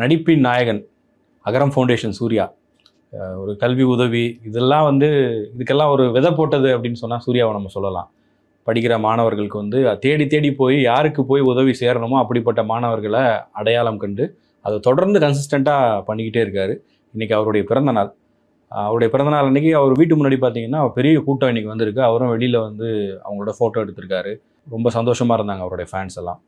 நடிப்பின் நாயகன் அகரம் ஃபவுண்டேஷன் சூர்யா. ஒரு கல்வி உதவி இதெல்லாம் வந்து இதுக்கெல்லாம் ஒரு விதை போட்டது அப்படின்னு சொன்னால் சூர்யாவை நம்ம சொல்லலாம். படிக்கிற மாணவர்களுக்கு வந்து தேடி தேடி போய் யாருக்கு போய் உதவி சேரணுமோ அப்படிப்பட்ட மாணவர்களை அடையாளம் கண்டு அதை தொடர்ந்து கன்சிஸ்டண்ட்டாக பண்ணிக்கிட்டே இருக்கார். இன்றைக்கி அவருடைய பிறந்த நாள். அவருடைய பிறந்த நாள் அன்றைக்கி அவர் வீட்டு முன்னாடி பார்த்தீங்கன்னா பெரிய கூட்டம் இன்றைக்கி வந்திருக்கு. அவரும் வெளியில் வந்து அவங்களோட ஃபோட்டோ எடுத்திருக்காரு. ரொம்ப சந்தோஷமாக இருந்தாங்க அவருடைய ஃபேன்ஸ் எல்லாம்.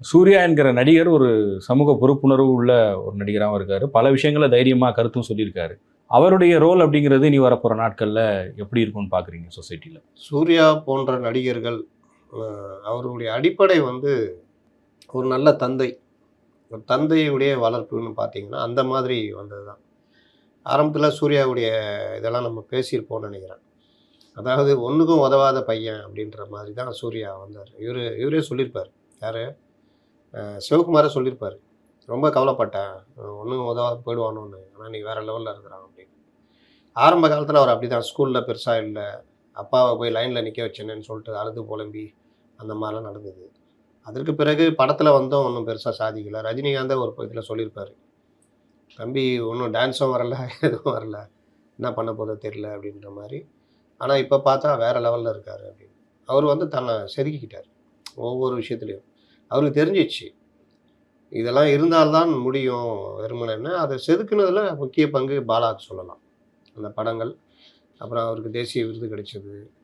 சூர்யா என்கிற நடிகர் ஒரு சமூக பொறுப்புணர்வு உள்ள ஒரு நடிகராகவும் இருக்கார். பல விஷயங்களை தைரியமாக கருத்தும் சொல்லியிருக்காரு. அவருடைய ரோல் அப்படிங்கிறது இனி வரப்போகிற நாட்களில் எப்படி இருக்கும்னு பார்க்குறீங்க சொசைட்டியில் சூர்யா போன்ற நடிகர்கள் அவருடைய அடிப்படை வந்து ஒரு நல்ல தந்தை. ஒரு தந்தையுடைய வளர்ப்புன்னு பார்த்தீங்கன்னா அந்த மாதிரி வந்தது தான் ஆரம்பத்தில் சூர்யாவுடைய இதெல்லாம் நம்ம பேசியிருப்போம்னு நினைக்கிறேன். அதாவது ஒன்றுக்கும் உதவாத பையன் அப்படின்ற மாதிரி தான் சூர்யா வந்தார். இவர் இவரே சொல்லியிருப்பார். யார்? சிவகுமாரே சொல்லியிருப்பார். ரொம்ப கவலைப்பட்டேன். ஒன்றும் உதவாத போயிடுவானோன்னு. ஆனால் நீ வேறு லெவலில் இருக்கிறான் அப்படின்னு. ஆரம்ப காலத்தில் அவர் அப்படி தான் ஸ்கூலில் பெருசாக இல்லை. அப்பாவை போய் லைனில் நிற்க வச்சேன்னு சொல்லிட்டு அழுது புலம்பி அந்த மாதிரிலாம் நடந்தது. அதற்கு பிறகு படத்தில் வந்தோம் ஒன்றும் பெருசாக சாதிக்கல. ரஜினிகாந்தே ஒரு இதில் சொல்லியிருப்பார். தம்பி ஒன்றும் டான்ஸும் வரல எதுவும் வரல. என்ன பண்ண போதோ தெரில அப்படின்ற மாதிரி. ஆனால் இப்போ பார்த்தா வேறு லெவலில் இருக்கார் அப்படின்னு. அவர் வந்து தன்னை செதுக்கிக்கிட்டார். ஒவ்வொரு விஷயத்துலையும். அவருக்கு தெரிஞ்சிச்சு. இதெல்லாம் இருந்தால்தான் முடியும் வெறுமனைன்னு அதை செதுக்குனதில் முக்கிய பங்கு பாலாக்கு சொல்லலாம். அந்த படங்கள் அப்புறம் அவருக்கு தேசிய விருது கிடைச்சது.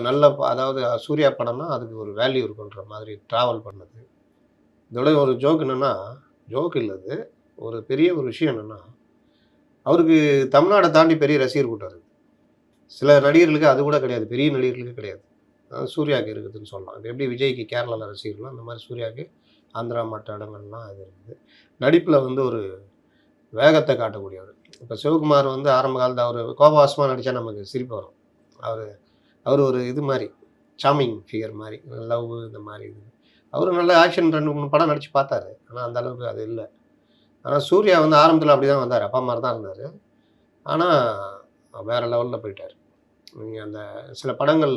நல்ல ப- அதாவது சூர்யா படம்னா அதுக்கு ஒரு வேல்யூ இருக்குன்ற மாதிரி ட்ராவல் பண்ணது. இதோட ஒரு ஜோக் என்னென்னா ஜோக் இல்லை ஒரு பெரிய ஒரு விஷயம் என்னென்னா அவருக்கு தமிழ்நாடை தாண்டி பெரிய ரசிகர் கூட்டம் இருக்குது சில நடிகர்களுக்கு அது கூட கிடையாது பெரிய நடிகர்களுக்கு கிடையாது. சூர்யாவுக்கு இருக்குதுன்னு சொல்லலாம். இப்போ எப்படி விஜய்க்கு கேரளாவில் ரசிகர்களோ அந்த மாதிரி சூர்யாவுக்கு ஆந்திரா மற்ற இடங்கள்லாம் அது இருக்குது. நடிப்பில் வந்து ஒரு வேகத்தை காட்டக்கூடியவர். இப்போ சிவகுமார் வந்து ஆரம்ப காலத்தில் அவர் கோபவாசமாக நடித்தா நமக்கு சிரிப்பு வரும். அவர் அவர் ஒரு இது மாதிரி சாமிங் ஃபிகர் மாதிரி லவ் இந்த மாதிரி இது. அவர் நல்ல ஆக்ஷன் ரெண்டு மூணு படம் நடித்து பார்த்தாரு. ஆனால் அந்த அளவுக்கு அது இல்லை. ஆனால் சூர்யா வந்து ஆரம்பத்தில் அப்படி தான் வந்தார். அப்பா மாதிரி தான் இருந்தார். ஆனால் வேறு லெவலில் போயிட்டார். நீங்கள் அந்த சில படங்கள்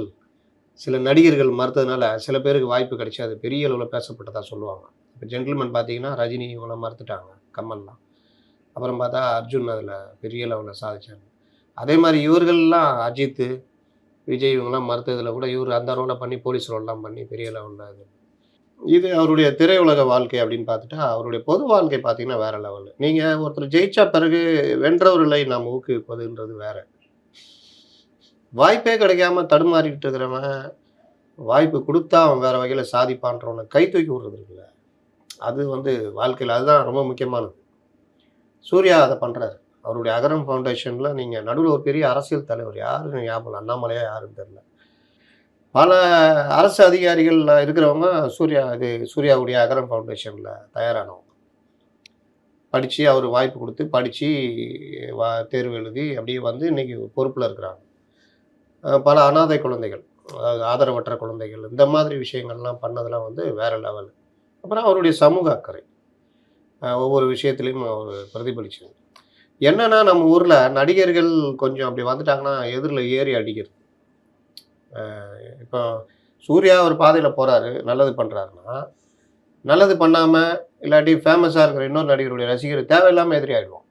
சில நடிகர்கள் மறுத்ததுனால சில பேருக்கு வாய்ப்பு கிடைச்சி அது பெரிய அளவில் பேசப்பட்டதாக சொல்லுவாங்க. இப்போ ஜென்டில்மேன் பார்த்தீங்கன்னா ரஜினி இவங்களாம் மறுத்துட்டாங்க கமல்லாம் அப்புறம் பார்த்தா அர்ஜுன் அதில் பெரிய லெவலில் சாதிச்சாங்க அதே மாதிரி இவர்கள்லாம் அஜித்து விஜய் இவங்கெல்லாம் மறுத்ததில் கூட இவர் அந்த ரோலை பண்ணி போலீஸ் ரோல்லாம் பண்ணி பெரிய லெவலில் இது. இது அவருடைய திரையுலக வாழ்க்கை அப்படின்னு பார்த்துட்டா அவருடைய பொது வாழ்க்கை பார்த்தீங்கன்னா வேற லெவலு. நீங்கள் ஒருத்தர் ஜெயிச்சா பிறகு வென்றவர்களை நாம் ஊக்குவிப்பதுன்றது வேறு. வாய்ப்பே கிடைக்காம தடுமாறிக்கிட்டு இருக்கிறவன் வாய்ப்பு கொடுத்தா அவன் வேற வகையில் சாதிப்பான்றவனை கை தூக்கி விடுறது இருக்குல்ல. அது வந்து வாழ்க்கையில் அதுதான் ரொம்ப முக்கியமானது. சூர்யா அதை பண்ணுறாரு அவருடைய அகரம் ஃபவுண்டேஷனில் நீங்கள் நடுவில் ஒரு பெரிய அரசியல் தலைவர் யாருன்னு ஞாபகம் அண்ணாமலையா யாருன்னு தெரில பல அரசு அதிகாரிகள் இருக்கிறவங்க சூர்யா இது சூர்யாவுடைய அகரம் ஃபவுண்டேஷனில் தயாரானவங்க. படித்து அவர் வாய்ப்பு கொடுத்து படித்து வா தேர்வு எழுதி அப்படியே வந்து இன்றைக்கி பொறுப்பில் இருக்கிறாங்க. பல அனாதை குழந்தைகள் அதாவது ஆதரவற்ற குழந்தைகள் இந்த மாதிரி விஷயங்கள்லாம் பண்ணதெல்லாம் வந்து வேறு லெவல் அப்புறம் அவருடைய சமூக அக்கறை. ஒவ்வொரு விஷயத்துலையும் அவர் பிரதிபலிச்சது என்னன்னா நம்ம ஊரில் நடிகர்கள் கொஞ்சம் அப்படி வந்துட்டாங்கன்னா எதிரில் ஏறி அடிக்கிறது. இப்போ சூர்யா ஒரு பாதையில் போகிறாரு நல்லது பண்ணுறாருன்னா நல்லது பண்ணாமல் இல்லாட்டி ஃபேமஸாக இருக்கிற இன்னொரு நடிகருடைய ரசிகர் தேவையில்லாமல் எதிரி ஆகிடுவோம்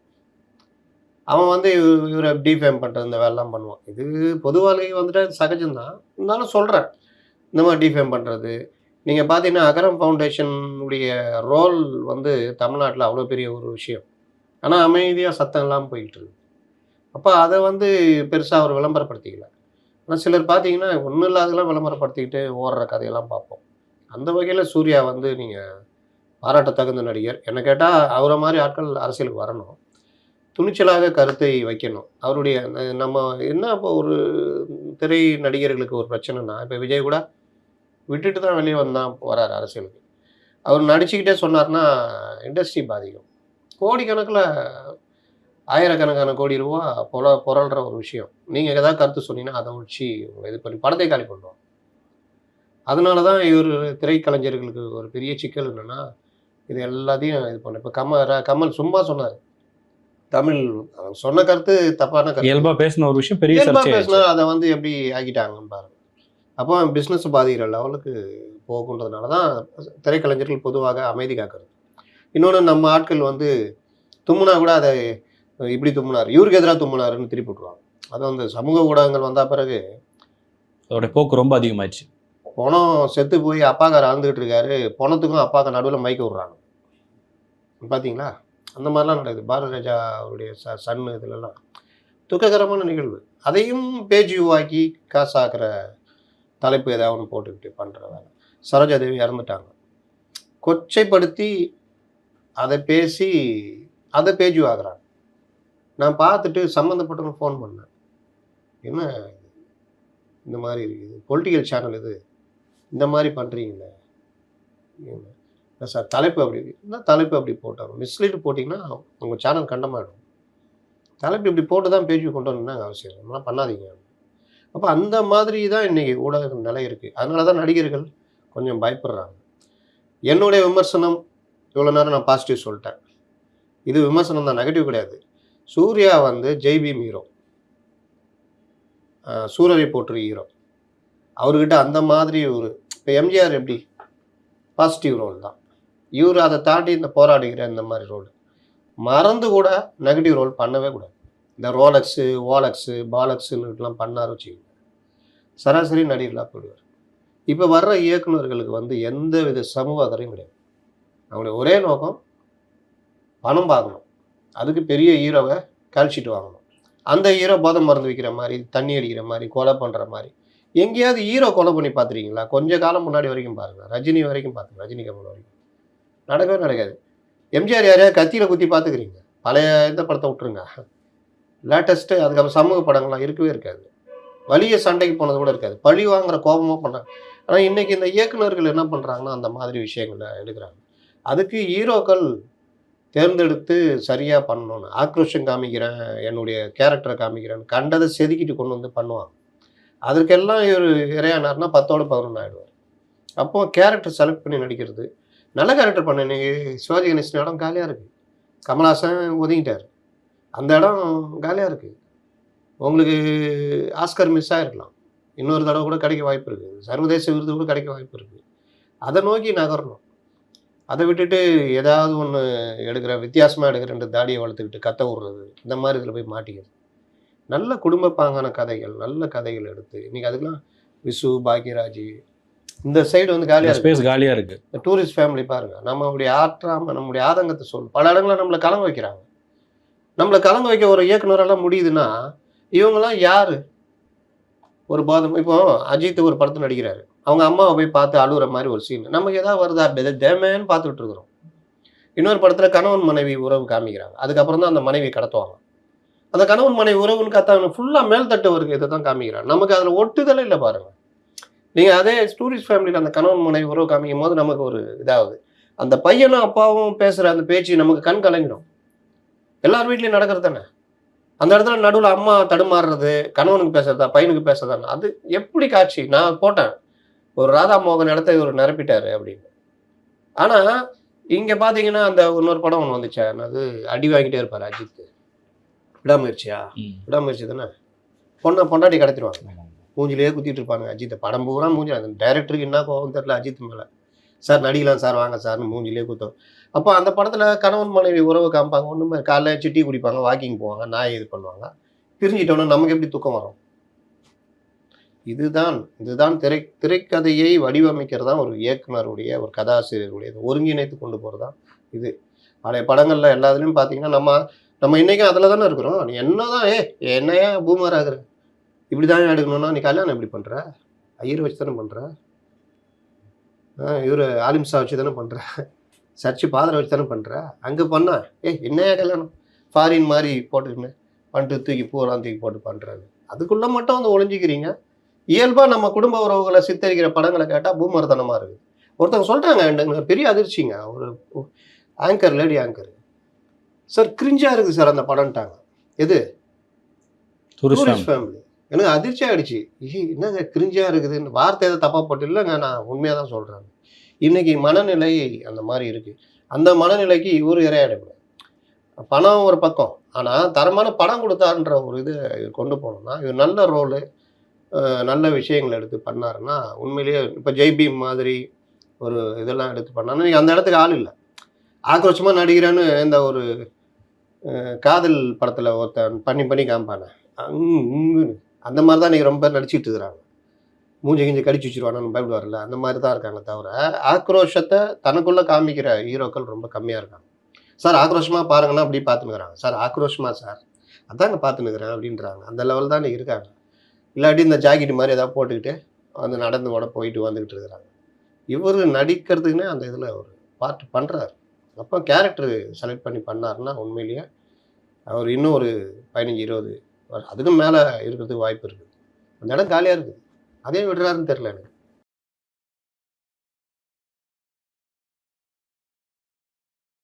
அவன் வந்து இவரை டிஃபேம் பண்ணுறது இந்த வேலைலாம் பண்ணுவான். இது பொது வாழ்க்கை வந்துட்டு சகஜம்தான். இருந்தாலும் சொல்கிறேன் இந்த மாதிரி டிஃபேம் பண்ணுறது நீங்கள் பார்த்தீங்கன்னா அகரம் ஃபவுண்டேஷனுடைய ரோல் வந்து தமிழ்நாட்டில் அவ்வளோ பெரிய ஒரு விஷயம். ஆனால் அமைதியாக சத்தம் இல்லாமல் போய்கிட்டு இருக்கு. அப்போ அதை வந்து பெருசாக அவர் விளம்பரப்படுத்திக்கல. ஆனால் சிலர் பார்த்தீங்கன்னா ஒன்றும் இல்லாதெல்லாம் விளம்பரப்படுத்திக்கிட்டு ஓடுற கதையெல்லாம் பார்ப்போம். அந்த வகையில் சூர்யா வந்து நீங்கள் பாராட்டத்தகுந்த நடிகர். என்ன கேட்டால் அவரை மாதிரி ஆட்கள் அரசியலுக்கு வரணும். துணிச்சலாக கருத்தை வைக்கணும். அவருடைய நம்ம என்ன இப்போ ஒரு திரை நடிகர்களுக்கு ஒரு பிரச்சனைனா இப்போ விஜய் கூட விட்டுட்டு தான் வெளியே வந்தான் வராரு அரசியலுக்கு. அவர் நடிச்சுக்கிட்டே சொன்னார்னா இண்டஸ்ட்ரி பாதிக்கும். கோடிக்கணக்கில் ஆயிரக்கணக்கான கோடி ரூபா புல புரள்ற ஒரு விஷயம். நீங்கள் ஏதாவது கருத்து சொன்னீங்கன்னா அதை வச்சு இது பண்ணி படத்தை காலி பண்ணுவோம். அதனால தான் இவர் திரைக்கலைஞர்களுக்கு ஒரு பெரிய சிக்கல் என்னென்னா இது எல்லாத்தையும் இது பண்ண இப்போ கமல் கமல் சும்மா சொன்னார். தமிழ் சொன்ன கருத்து தப்பான கருத்து. இயல்பா பேசின ஒரு விஷயம் பெரிய பேசினா அதை வந்து எப்படி ஆக்கிட்டாங்கன்னு பாருங்க. அப்போ பிஸ்னஸ் பாதிக்கிற லெவலுக்கு போகுன்றதுனால தான் திரைக்கலைஞர்கள் பொதுவாக அமைதி காக்கிறது. இன்னொன்று நம்ம ஆட்கள் வந்து தும்முனா கூட அதை இப்படி தும்முனார் இவருக்கு எதிராக தும்முனாருன்னு திருப்பி விட்ருவாங்க அது வந்து சமூக ஊடகங்கள் வந்த பிறகு அதோட போக்கு ரொம்ப அதிகமாயிடுச்சு. பணம் செத்து போய் அப்பாக்கார் ஆழ்ந்துகிட்டு இருக்காரு. பணத்துக்கும் அப்பாக்க நடுவில் மைக்க விட்றாங்க. பார்த்தீங்களா அந்த மாதிரிலாம் நடக்குது. பாரத ராஜா அவருடைய ச சன்னு இதுலலாம். துக்ககரமான நிகழ்வு. அதையும் பேஜ் உருவாக்கி காசாக்குற தலைப்பு ஏதாவது ஒன்று போட்டுக்கிட்டு பண்ணுற வேலை. சரோஜா தேவி இறந்துட்டாங்க. கொச்சைப்படுத்தி அதை பேசி அதை பேஜ் ஆகுறாங்க நான் பார்த்துட்டு சம்மந்தப்பட்டவங்க ஃபோன் பண்ணேன். என்ன இது? இந்த மாதிரி இருக்குது. பொலிட்டிக்கல் சேனல் இது. இந்த மாதிரி பண்ணுறீங்களே இல்லை சார் தலைப்பு அப்படி இல்லை தலைப்பு அப்படி போட்டாங்க மிஸ்லீட் போட்டிங்கன்னா உங்கள் சேனல் கண்டமாயிடும். தலைப்பு இப்படி போட்டு தான் பேஜ் கொண்டு வரணும்னு அவசியம் இல்லை. பண்ணாதீங்க. அப்போ அந்த மாதிரி தான் இன்றைக்கி ஊடக நிலை இருக்குது அதனால தான் நடிகர்கள் கொஞ்சம் பயப்படுறாங்க. என்னுடைய விமர்சனம் இவ்வளோ நேரம் நான் பாசிட்டிவ் சொல்லிட்டேன். இது விமர்சனம் தான் நெகட்டிவ் கிடையாது. சூர்யா வந்து ஜெய்பீம் ஹீரோ சூரரை போற்று ஹீரோ அவர்கிட்ட அந்த மாதிரி ஒரு இப்போ எம்ஜிஆர் எப்படி? பாசிட்டிவ் ரோல் தான். இவர் அதை தாண்டி இந்த போராடுகிற இந்த மாதிரி ரோல் மறந்து கூட நெகட்டிவ் ரோல் பண்ணவே கூடாது. இந்த ரோலக்ஸு ஓலக்ஸு பாலக்ஸுன்னுலாம் பண்ணாரு வச்சுக்கோங்க. சராசரி நடிகர்களாக போயிடுவார் இப்போ வர்ற இயக்குனர்களுக்கு வந்து எந்த வித சமூக அக்கறையும் கிடையாது. அவங்களுடைய ஒரே நோக்கம் பணம் பார்க்கணும். அதுக்கு பெரிய ஹீரோவை கழிச்சிட்டு வாங்கணும். அந்த ஹீரோ போதை மருந்து விற்கிற மாதிரி தண்ணி அடிக்கிற மாதிரி கொலை பண்ணுற மாதிரி. எங்கேயாவது ஹீரோ கொலை பண்ணி பார்த்துருக்கீங்களா? கொஞ்ச காலம் முன்னாடி வரைக்கும் பாருங்கள் ரஜினி வரைக்கும் பார்த்துங்க ரஜினி கமல் வரைக்கும். நடக்கவே நடக்காது. எம்ஜிஆர் யாரையா கத்தியில் குத்தி பார்த்துக்கிறீங்க பழைய இந்த படத்தை விட்டுருங்க. லேட்டஸ்ட்டு அதுக்கப்புறம் சமூக படங்கள்லாம் இருக்கவே இருக்காது. வலிய சண்டைக்கு போனது கூட இருக்காது. பழி வாங்குற கோபமாக பண்ணுறாங்க ஆனால் இன்றைக்கி இந்த இயக்குநர்கள் என்ன பண்ணுறாங்கன்னா அந்த மாதிரி விஷயங்களை எடுக்கிறாங்க. அதுக்கு ஹீரோக்கள் தேர்ந்தெடுத்து சரியாக பண்ணணும்னு. ஆக்ரோஷம் காமிக்கிறேன் என்னுடைய கேரக்டரை காமிக்கிறேன் கண்டதை செதுக்கிட்டு கொண்டு வந்து பண்ணுவாங்க. அதற்கெல்லாம் இவர் இறையானார்னா பத்தோட பதினொன்று ஆயிடுவார். அப்போது கேரக்டர் செலக்ட் பண்ணி நடிக்கிறது நல்ல கேரக்டர் பண்ண. இன்னைக்கு சிவாஜி கணேசன் இடம் காலியாக இருக்குது கமல்ஹாசன் ஒதுங்கிட்டார். அந்த இடம் காலியாக இருக்குது உங்களுக்கு ஆஸ்கர் மிஸ் ஆகிருக்கலாம் இன்னொரு தடவை கூட கிடைக்க வாய்ப்பு இருக்குது சர்வதேச விருது கூட கிடைக்க வாய்ப்பு இருக்குது அதை நோக்கி நகரணும். அதை விட்டுட்டு ஏதாவது ஒன்று எடுக்கிற வித்தியாசமாக எடுக்கிற ரெண்டு தாடியை வளர்த்துக்கிட்டு கத்த விடுறது இந்த மாதிரி இதில் போய் மாட்டிக்கிறது. நல்ல குடும்ப பாங்கான கதைகள் நல்ல கதைகள் எடுத்து இன்றைக்கி அதுக்கெலாம் விசு பாக்யராஜ் இந்த சைடு வந்து காலியாக ஸ்பேஸ் காலியா இருக்கு. இந்த டூரிஸ்ட் ஃபேமிலி பாருங்க. நம்ம அப்படி ஆற்றாம நம்முடைய ஆதங்கத்தை சொல் பல இடங்களில் நம்மளை கலங்க வைக்கிறாங்க. நம்மளை கலங்க வைக்க ஒரு இயக்குனரெல்லாம் முடியுதுன்னா இவங்கெல்லாம் யாரு? ஒரு பாதம் இப்போ அஜித் ஒரு படத்தில் நடிக்கிறாரு. அவங்க அம்மாவை போய் பார்த்து அழுகுற மாதிரி ஒரு சீன் நமக்கு ஏதாவது வருதா? பெத தேமேன்னு பார்த்துட்டு இருக்கிறோம். இன்னொரு படத்தில் கணவன் மனைவி உறவு காமிக்கிறாங்க. அதுக்கப்புறம் தான் அந்த மனைவி கடத்துவாங்க. அந்த கணவன் மனைவி உறவுன்னு கத்தாங்க ஃபுல்லாக மேல்தட்டு வருது. இதை தான் காமிக்கிறாங்க நமக்கு அதில் ஒட்டுதலே இல்லை பாருங்க. நீங்கள் அதே டூரிஸ்ட் ஃபேமிலியில் அந்த கணவன் மனைவி உறவு காமிக்கும் போது நமக்கு ஒரு இதாகுது. அந்த பையனும் அப்பாவும் பேசுகிற அந்த பேச்சு நமக்கு கண் கலங்கிடும். எல்லார் வீட்லேயும் நடக்கிறது தானே? அந்த இடத்துல நடுவில் அம்மா தடுமாறுறது கணவனுக்கு பேசுறதா பையனுக்கு பேசுறதா அது எப்படி காட்சி? நான் போட்டேன். ஒரு ராதா மோகன் இடத்த இவர் நிரப்பிட்டாரு அப்படின்னு. ஆனால் இங்கே பார்த்தீங்கன்னா அந்த இன்னொரு படம் ஒன்று வந்துச்சா. அது அடி வாங்கிட்டே இருப்பார் அஜித் விடாமுயற்சியா. விடாமுயற்சி தானே? பொண்ணை பொண்டாட்டி கடத்திடுவாங்க. மூஞ்சிலேயே குத்திட்டு இருப்பாங்க. அஜித் படம் பூரா மூஞ்சி அந்த டைரக்டருக்கு என்ன கோவம் தெரில அஜித் மேலே. சார் நடிக்கலாம் சார் வாங்க சார்னு மூஞ்சிலே குத்தம். அப்போ அந்த படத்தில் கணவன் மனைவி உறவு காமிப்பாங்க. ஒன்றுமே காலைல சிட்டி குடிப்பாங்க வாக்கிங் போவாங்க நாய் இது பண்ணுவாங்க. பிரிஞ்சிட்டோன்னா நமக்கு எப்படி துக்கம் வரும்? இதுதான் இதுதான் திரை திரைக்கதையை வடிவமைக்கிறது தான் ஒரு இயக்குனருடைய ஒரு கதாசிரியருடைய இது. ஒருங்கிணைத்து கொண்டு போகிறது தான் இது. பழைய படங்களில் எல்லாத்துலேயும் பார்த்தீங்கன்னா நம்ம நம்ம இன்றைக்கும் அதில் தானே இருக்கிறோம். நீ என்ன தான் ஏ என்னையா பூமர் ஆகுற? இப்படி தான் எடுக்கணும்னா நீ கல்யாணம் எப்படி பண்ணுற ஐயர் வச்சு தானே பண்ணுற இவர் ஆலிம்சா வச்சு தானே பண்ணுற சர்ச்சு பாதரை வச்சு தானே பண்ணுற அங்கே பண்ணா ஏ என்னையா கல்யாணம்? ஃபாரின் மாதிரி போட்டுக்கின்னு பண்ணிட்டு தூக்கி பூவெல்லாம் தூக்கி போட்டு பண்ணுறாரு அதுக்குள்ளே மட்டும் வந்து ஒளிஞ்சிக்கிறீங்க. இயல்பாக நம்ம குடும்ப உறவுகளை சித்தரிக்கிற படங்களை கேட்டால் பூமர்தனமாக இருக்குது. ஒருத்தவங்க சொல்லிட்டாங்க எனக்கு பெரிய அதிர்ச்சிங்க. ஒரு ஆங்கர் லேடி ஆங்கர் சார் கிரிஞ்சாக இருக்குது சார் அந்த படம்ட்டாங்க. எது? டூரிஸ்ட் ஃபேமிலி எனக்கு அதிர்ச்சி ஆயிடுச்சு. ஏய், என்னங்க கிரிஞ்சாக இருக்குதுன்னு. வார்த்தை எதை தப்பாக போட்டு இல்லைங்க நான் உண்மையாக தான் சொல்கிறேன் இன்றைக்கி மனநிலை அந்த மாதிரி இருக்குது அந்த மனநிலைக்கு இவர் இரையாடக்கூடாது. பணம் ஒரு பக்கம். ஆனால் தரமான படம் கொடுத்தாருன்ற ஒரு இது கொண்டு போனோம்னா இவர் நல்ல ரோலு நல்ல விஷயங்கள் எடுத்து பண்ணாருன்னா உண்மையிலேயே இப்போ ஜெய்பீம் மாதிரி ஒரு இதெல்லாம் எடுத்து பண்ணாருன்னா நீங்கள் அந்த இடத்துக்கு ஆள் இல்லை. ஆக்ரோஷமாக நடிகிறேன்னு இந்த ஒரு காதல் படத்தில் ஒருத்தன் பண்ணி பண்ணி காமிப்பானே. அங்கு, அந்த மாதிரி தான் நீங்கள் ரொம்ப நடிச்சிட்டு இருக்கிறாங்க. மூஞ்சி கிஞ்சி கடிச்சு வச்சுருவானு பயப்படுவார்ல அந்த மாதிரி தான் இருக்காங்க தவிர ஆக்ரோஷத்தை தனக்குள்ளே காமிக்கிற ஹீரோக்கள் ரொம்ப கம்மியாக இருக்காங்க. சார் ஆக்ரோஷமாக பாருங்கன்னா அப்படி பார்த்துனுக்குறாங்க சார் ஆக்ரோஷமாக சார்? அதாங்க பார்த்துனுக்குறேன் அப்படின்றாங்க. அந்த லெவல் தான் இன்றைக்கி இருக்காங்க. இல்லாட்டி இந்த ஜாக்கெட் மாதிரி ஏதாவது போட்டுக்கிட்டு வந்து நடந்து கூட போயிட்டு வந்துக்கிட்டு இருக்கிறாங்க. இவர் நடிக்கிறதுக்குன்னே அந்த இதில் ஒரு பார்ட் பண்ணுறாரு அப்போ கேரக்டர் செலக்ட் பண்ணி பண்ணாருன்னா உண்மையிலேயே அவர் இன்னும் ஒரு பதினஞ்சு இருபது அதுக்கும் மேலே இருக்கிறதுக்கு வாய்ப்பு இருக்குது. அந்த இடம் காலியாக இருக்குது. அதையும் விடுறாருன்னு தெரில எனக்கு.